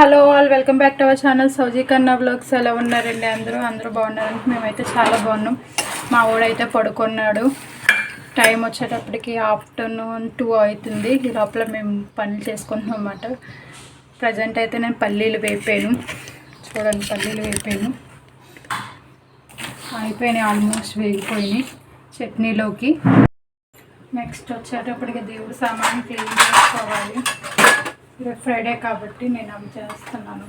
Hello all welcome back to our channel. Sowji Kanna vlogs ఎలా ఉన్నారండి అందరూ? అందరూ బాగున్నారండి మేమైతే చాలా బాగున్నాం. మా ఊడైతే పడుకున్నాడు. టైం వచ్చేటప్పటికి ఆఫ్టర్నూన్ టూ అవుతుంది. ఈ లోపల మేము పనులు చేసుకుంటున్నాం అన్నమాట. ప్రజెంట్ అయితే నేను పల్లీలు వేపాను. చూడండి పల్లీలు వేపాను. అయిపోయినాయి ఆల్మోస్ట్ వేగిపోయినాయి చట్నీలోకి. నెక్స్ట్ వచ్చేటప్పటికి దేవుడు సామాన్ క్లీన్ చేసుకోవాలి. ఫ్రైడే కాబట్టి నేను అవి చేస్తున్నాను.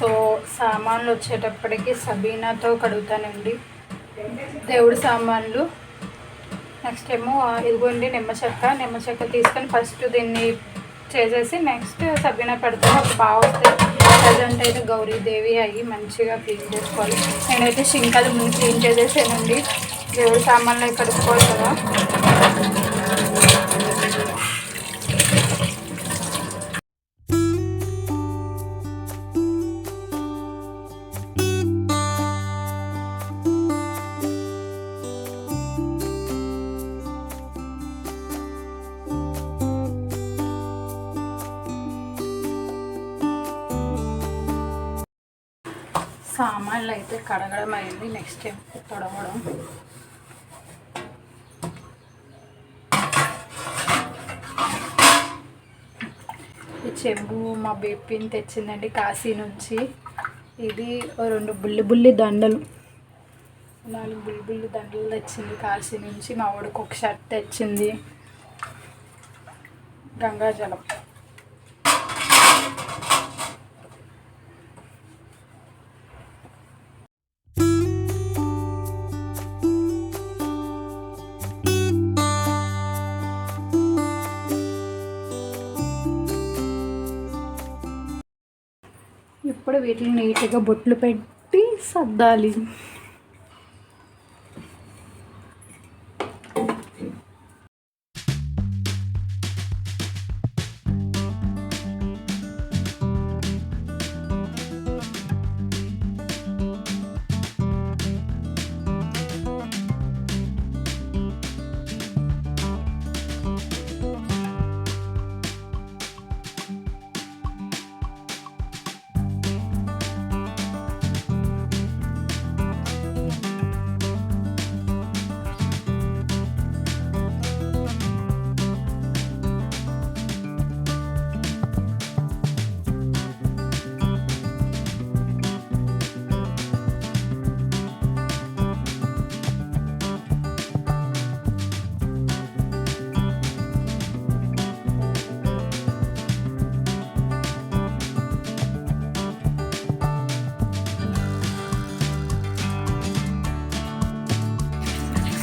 సో సామాన్లు వచ్చేటప్పటికి సబీనాతో కడుగుతానండి. దేవుడి సామాన్లు. నెక్స్ట్ ఏమో ఇదిగోండి నిమ్మ చెక్క. నిమ్మ చెక్క తీసుకొని ఫస్ట్ దీన్ని చేసేసి నెక్స్ట్ సబీనా పెడతాను ఒక బాగా వస్తాయి ప్రజెంట్ అయితే గౌరీదేవి అయ్యి మంచిగా క్లీన్ చేసుకోవాలి. నేనైతే షింకాలు ముందు క్లీన్ చేసేసానండి. దేవుడి సామాన్లు కడుక్కోవాలి కదా. సామాన్లు అయితే కడగడం అయింది. నెక్స్ట్ టైం తొడవడం. ఈ చెంబు మా బేపిని తెచ్చిందండి కాశీ నుంచి. ఇది రెండు బుల్లి బుల్లి దండలు. నాలుగు బుల్లి బుల్లి దండలు తెచ్చింది కాశీ నుంచి. మా వాడికి ఒక షర్ట్ తెచ్చింది. గంగాజలం. వీటిని నీట్గా బొట్లు పెట్టి సర్దాలి.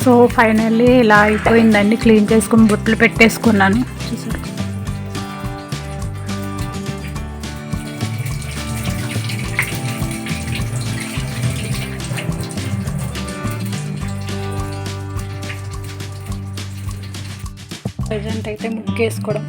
సో ఫైనల్లీ ఇలా అయిపోయిందండి. క్లీన్ చేసుకుని బొట్లు పెట్టేసుకున్నాను. చూసారు ప్రజెంట్ అయితే ముగ్గేసుకోవడం.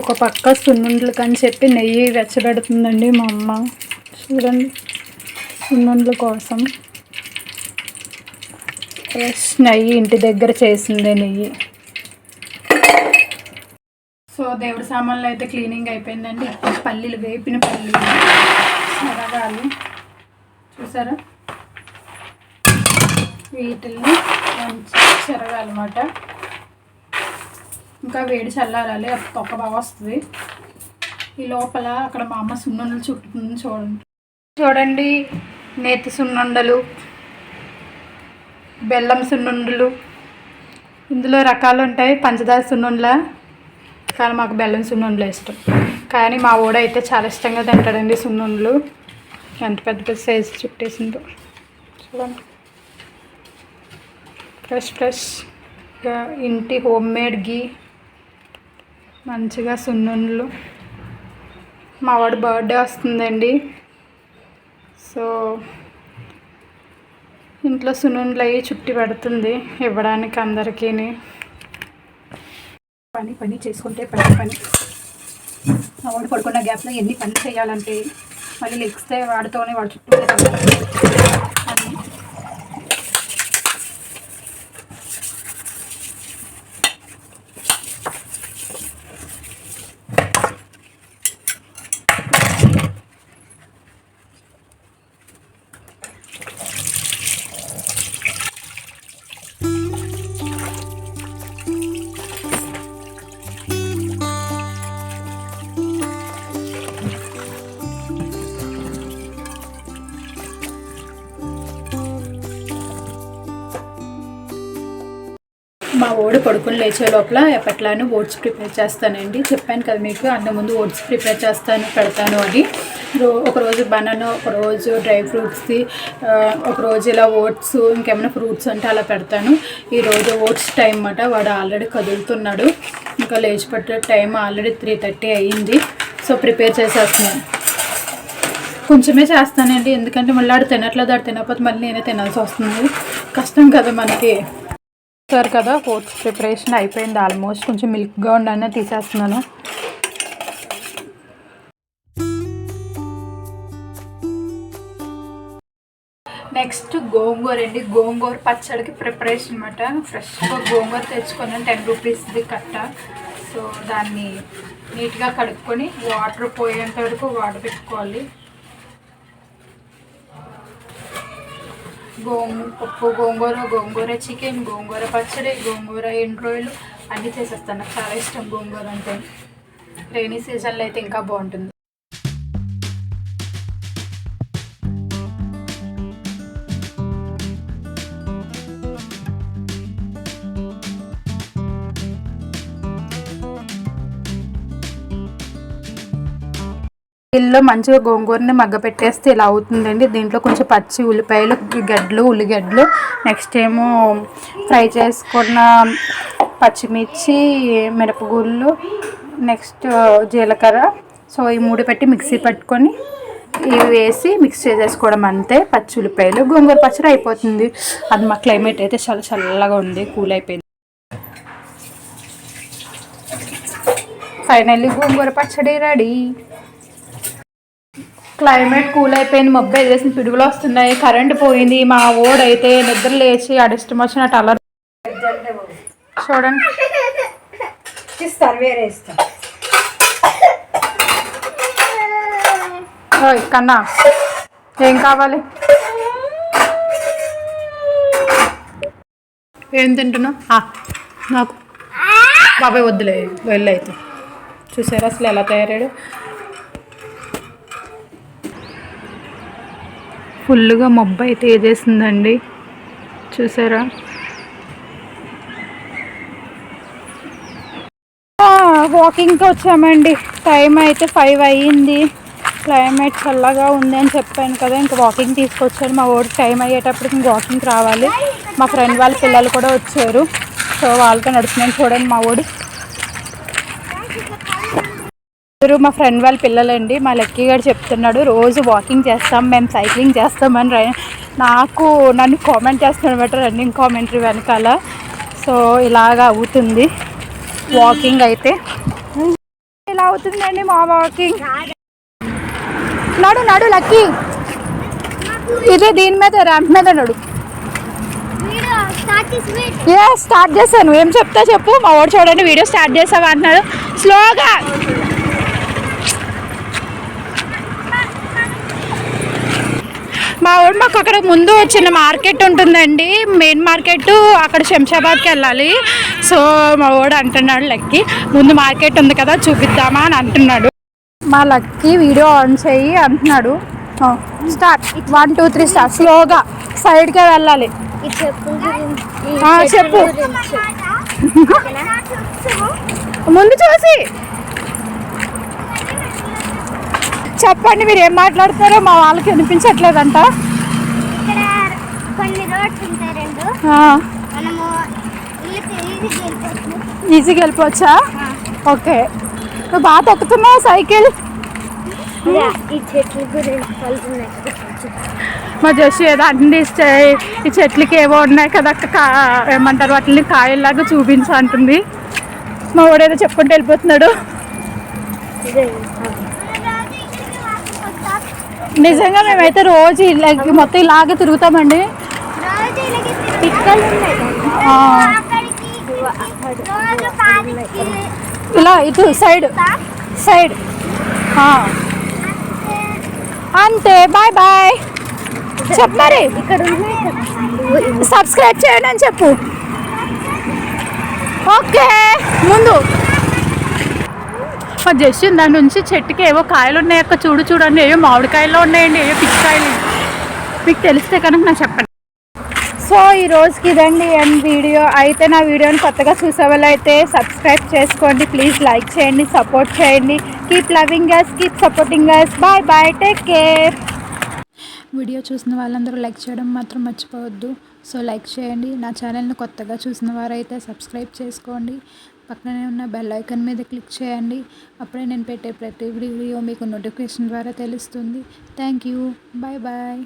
ఒక పక్క సున్నుండలకు అని చెప్పి నెయ్యి వెచ్చబెడుతుందండి మా అమ్మ. చూడండి. సున్నుండ్ల కోసం ఫ్రెష్ నెయ్యి ఇంటి దగ్గర చేసిందే నెయ్యి. సో దేవుడి సామాన్లు అయితే క్లీనింగ్ అయిపోయిందండి. పల్లీలు వేపిన పల్లీలు శనగాలు. చూసారా? వీటిల్ని మంచి చెరగాలన్నమాట. ఇంకా వేడి చల్లారాలి అప్పుడు తొక్క బాగా వస్తుంది. ఈ లోపల అక్కడ మా అమ్మ సున్నుండలు చుట్టుతుంది చూడండి. చూడండి నేతి సున్నుండలు బెల్లం సున్నుండలు. ఇందులో రకాలు ఉంటాయి పంచదార సున్నుండల కానీ మాకు బెల్లం సున్నుండలు ఇష్టం. కానీ మా ఊడ అయితే చాలా ఇష్టంగా తింటాడండి సున్నుండలు. ఎంత పెద్ద పెద్ద సైజు చుట్టేసిందో. చూడండి. ఫ్రెష్ ఫ్రెష్ ఇంటి హోమ్ మేడ్ గీ మంచిగా సున్నుండ్లు. మా వాడు బర్త్డే వస్తుందండి. సో ఇంట్లో సున్నుండ్లు అయ్యి చుట్టి పెడుతుంది ఇవ్వడానికి అందరికీ పని పని చేసుకుంటే పని పని. మా వాడు పడుకున్న గ్యాప్లో ఎన్ని పని చేయాలంటే మళ్ళీ లెగిస్తే వాడితోనే వాడు చుట్టూ ఓడి పడుకుని లేచే లోపల ఎప్పట్లానే ఓట్స్ ప్రిపేర్ చేస్తానండి. చెప్పాను కదా మీకు అన్న ముందు ఓట్స్ ప్రిపేర్ చేస్తాను పెడతాను అని. రో ఒకరోజు బనానా ఒకరోజు డ్రై ఫ్రూట్స్ది ఒకరోజు ఇలా ఓట్స్ ఇంకేమైనా ఫ్రూట్స్ అంటే అలా పెడతాను. ఈరోజు ఓట్స్ టైం అన్నమాట. వాడు ఆల్రెడీ కదులుతున్నాడు. ఇంకా లేచి పట్టే టైం ఆల్రెడీ త్రీ థర్టీ అయ్యింది. సో ప్రిపేర్ చేసేస్తున్నాను. కొంచెమే చేస్తానండి. ఎందుకంటే మళ్ళీ ఆడు తినట్లేదు ఆడు తినకపోతే మళ్ళీ నేనే తినాల్సి వస్తుంది. కష్టం కదా మనకి. సార్ కదా ఓట్స్ ప్రిపరేషన్ అయిపోయింది ఆల్మోస్ట్. కొంచెం మిల్క్గా ఉండనే తీసేస్తున్నాను. నెక్స్ట్ గోంగూర అండి. గోంగూర పచ్చడికి ప్రిపరేషన్ అనమాట ఫ్రెష్గా గోంగూర తెచ్చుకున్నాను టెన్ రూపీస్ది కట్ట. సో దాన్ని నీట్గా కడుక్కొని వాటర్ పోయేంత వరకు వాటర్ పెట్టుకోవాలి గోంగూ పప్పు గోంగూర గోంగూర చికెన్ గోంగూర పచ్చడి గోంగూర ఎండ్రోయిలు అన్నీ చేసేస్తాను. నాకు చాలా ఇష్టం గోంగూర అంటే. రైనీ సీజన్లో అయితే ఇంకా బాగుంటుంది. ఇల్లు మంచిగా గోంగూరని మగ్గ పెట్టేస్తే ఇలా అవుతుందండి. దీంట్లో కొంచెం పచ్చి ఉల్లిపాయలు గడ్డలు ఉల్లిగడ్డలు నెక్స్ట్ ఏమో ఫ్రై చేసుకున్న పచ్చిమిర్చి మిరపగుళ్ళు నెక్స్ట్ జీలకర్ర. సో ఈ మూడు పెట్టి మిక్సీ పట్టుకొని ఇవి వేసి మిక్స్ చేసేసుకోవడం అంతే. పచ్చి ఉల్లిపాయలు గోంగూర పచ్చడి అయిపోతుంది. అది మా క్లైమేట్ అయితే చాలా చల్లగా ఉంది కూల్ అయిపోయింది. ఫైనల్లీ గోంగూర పచ్చడి రెడీ. క్లైమేట్ కూల్ అయిపోయింది మబ్బు వేసిన పిడుగులు వస్తున్నాయి కరెంట్ పోయింది మా ఓడైతే నిద్ర లేచి అడిష్టం వచ్చినట్టు అలా చూడండి. కన్నా ఏం కావాలి? ఏం తింటున్నావు? నాకు. బాబాయ్ వద్దులే వెళ్ళైతే చూసారా అసలు ఎలా తయారాడు ఫుల్గా మబ్బు అయితే ఏదేసిందండి? చూసారా? వాకింగ్కి వచ్చామండి. టైం అయితే ఫైవ్ అయ్యింది. క్లైమేట్ చల్లగా ఉంది అని చెప్పాను కదా ఇంకా వాకింగ్ తీసుకొచ్చారు. మా ఊరికి టైం అయ్యేటప్పటికి ఇంక వాకింగ్కి రావాలి. మా ఫ్రెండ్ వాళ్ళ పిల్లలు కూడా వచ్చారు. సో వాళ్ళతో నడుస్తున్నాను చూడండి మా ఊడు ఇద్దరు మా ఫ్రెండ్ వాళ్ళ పిల్లలండి. మా లక్కీ గారు చెప్తున్నాడు రోజు వాకింగ్ చేస్తాం మేము సైక్లింగ్ చేస్తామని రై- నాకు నన్ను కామెంట్ చేస్తున్నాడు అనమాట రన్నింగ్ కామెంటరీ వెనకాల. సో ఇలాగా అవుతుంది. వాకింగ్ అయితే. ఇలా అవుతుందండి మా వాకింగ్ నడు నడు లక్కీ. ఇదే దీని మీద ర్యాంప్ మీద నడు. స్టార్ట్ స్టార్ట్ చేశాను. ఏం చెప్తా చెప్పు? మా వాడు చూడండి వీడియో స్టార్ట్ చేసావా అంటున్నాడు. స్లోగా మా వాడు మాకు అక్కడ ముందు చిన్న మార్కెట్ ఉంటుందండి. మెయిన్ మార్కెట్ అక్కడ శంషాబాద్కి వెళ్ళాలి. సో మా వాడు అంటున్నాడు లక్కి. ముందు మార్కెట్ ఉంది కదా చూపిద్దామా అని అంటున్నాడు. మా లక్కి వీడియో ఆన్ చేయి అంటున్నాడు. Start. One two three start. స్లోగా సైడ్కే వెళ్ళాలి. చెప్పు. ముందు చూసి. చెప్పండి మీరు ఏం మాట్లాడతారో మా వాళ్ళకి వినిపించట్లేదంట. ఇక్కడ కొన్ని రోడ్స్ ఉంటాయి రెండు. ఆ, మనము ఇల్లు ఈజీ వెళ్ళిపోవచ్చు. ఈజీగా వెళ్ళిపోవచ్చా? ఓకే. నువ్వు బాగా తొక్కుతున్నావు సైకిల్? ఈ చెట్ల మా జస్ట్ ఏదో అన్ని ఇస్తాయి ఈ చెట్లకి ఏవో ఉన్నాయి కదా కా ఏమంటారు వాటిని కాయల్లాగా చూపించు అంటుంది. మా వాడు ఏదో చెప్పుకుంటూ వెళ్ళిపోతున్నాడు. నిజంగా మేమైతే రోజు ఇలా మొత్తం ఇలాగే తిరుగుతామండి. ఇలా ఇటు సైడ్ సైడ్. అంతే బాయ్ బాయ్. చెప్పు మరి. సబ్స్క్రైబ్ చేయండి అని చెప్పు. ఓకే ముందు. మా జస్ట్ దాని నుంచి చెట్టుకి ఏవో కాయలు ఉన్నాయి అక్క. చూడు చూడండి. ఏవో మామిడికాయల్లో ఉన్నాయండి. ఏవో పిచ్చికాయలు మీకు తెలిస్తే కనుక నాకు చెప్పండి. సో ఈ రోజుకి ఇదండి అండ్ వీడియో. అయితే నా వీడియోని కొత్తగా చూసే అయితే సబ్స్క్రైబ్ చేసుకోండి. ప్లీజ్ లైక్ చేయండి సపోర్ట్ చేయండి. Keep loving guys keep supporting guys bye bye take care video చూసిన వాళ్ళందరూ లైక్ చేయడం మాత్రం మర్చిపోవద్దు. సో లైక్ చేయండి. నా ఛానల్ని కొత్తగా చూసిన వారైతే సబ్స్క్రైబ్ చేసుకోండి. పక్కనే ఉన్న బెల్ ఐకాన్ మీద క్లిక్ చేయండి. అప్పుడే నేను పెట్టే ప్రతి వీడియో మీకు నోటిఫికేషన్ ద్వారా తెలుస్తుంది. Thank you bye bye